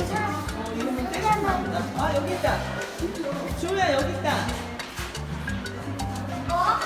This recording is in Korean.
어, 이름은 떼신다. 아, 여기 있다. 주호야, 여기 있다. 어?